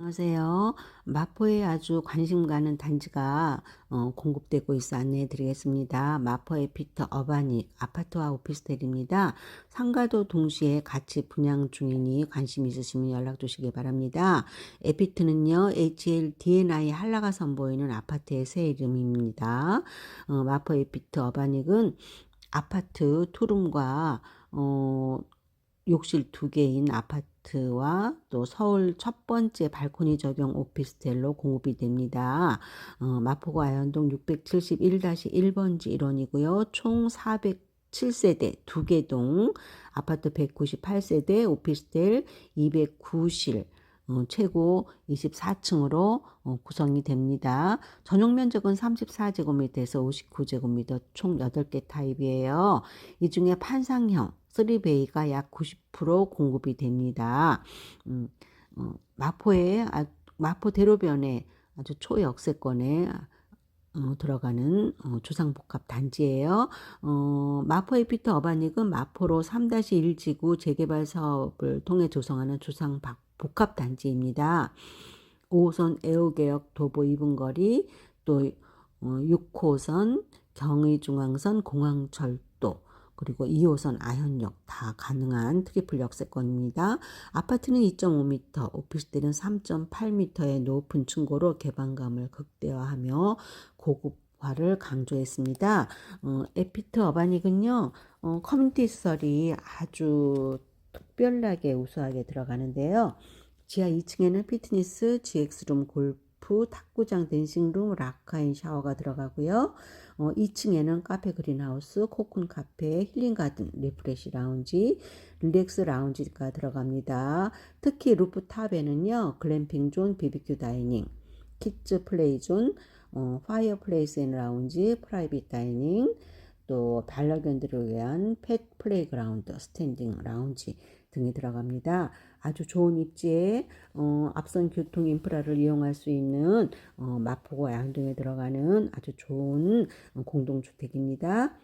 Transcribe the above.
안녕하세요. 마포에 아주 관심 가는 단지가 어, 공급되고 있어 안내해 드리겠습니다. 마포 에피터 어바닉 아파트와 오피스텔입니다. 상가도 동시에 같이 분양 중이니 관심 있으시면 연락 주시기 바랍니다. 에피트는요, HLDNI 한라가 선보이는 아파트의 새 이름입니다. 어, 마포 에피트 어바닉은 아파트 투룸과 어, 욕실 두 개인 아파트 와또 서울 첫 번째 발코니 적용 오피스텔로 공급이 됩니다. 어, 마포구 아현동 671-1번지 1원이고요. 총 407세대 두개동 아파트 198세대 오피스텔 209실 어, 최고 24층으로 어, 구성이 됩니다. 전용 면적은 34제곱미터에서 59제곱미터 총 8개 타입이에요. 이 중에 판상형 3베이가 약 90% 공급이 됩니다. 음, 어, 마포에 아, 마포 대로변에 아주 초역세권에 어, 들어가는 어, 주상복합 단지예요. 어, 마포 에피터 어바닉은 마포로 3-1지구 재개발 사업을 통해 조성하는 주상 복합 단지입니다. 5호선 애호개역 도보 2분거리 또 어, 6호선 경의중앙선 공항철도 그리고 2호선 아현역 다 가능한 트리플 역세권입니다. 아파트는 2.5m, 오피스텔은 3.8m의 높은 층고로 개방감을 극대화하며 고급화를 강조했습니다. 어, 에피트 어바닉은요, 어, 커뮤니티 시설이 아주 특별하게 우수하게 들어가는데요. 지하 2층에는 피트니스, GX룸, 골프, 탁구장, 댄싱룸, 락카인 샤워가 들어가고요. 어, 2층에는 카페 그린하우스, 코쿤 카페, 힐링 가든, 리프레시 라운지, 릴렉스 라운지가 들어갑니다. 특히 루프탑에는요, 글램핑 존, 비비큐 다이닝, 키즈 플레이 존, 어, 파이어 플레이스 앤 라운지, 프라이빗 다이닝, 또 반려견들을 위한 펫 플레이그라운드, 스탠딩 라운지 등이 들어갑니다. 아주 좋은 입지에 어, 앞선 교통 인프라를 이용할 수 있는 어, 마포구 양동에 들어가는 아주 좋은 공동주택입니다.